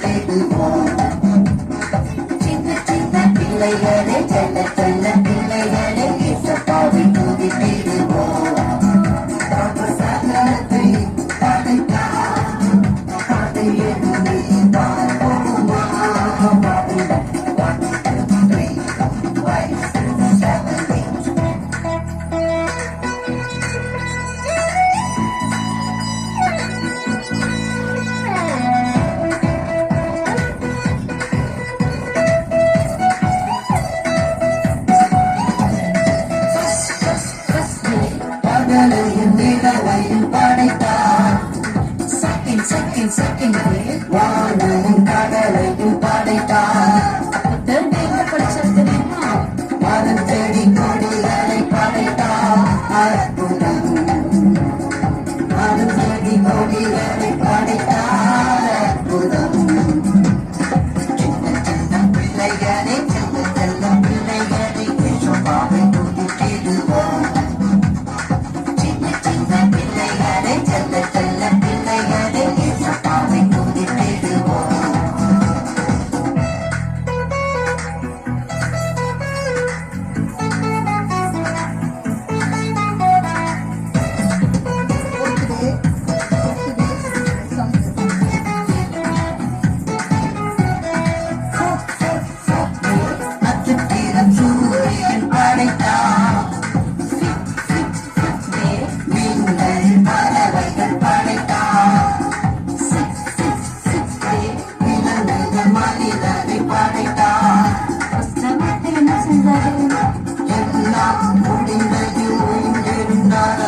take me home. பகலையும் நிலவையும் படைத்தார். சக்கின் சக்கின் சக்கின் I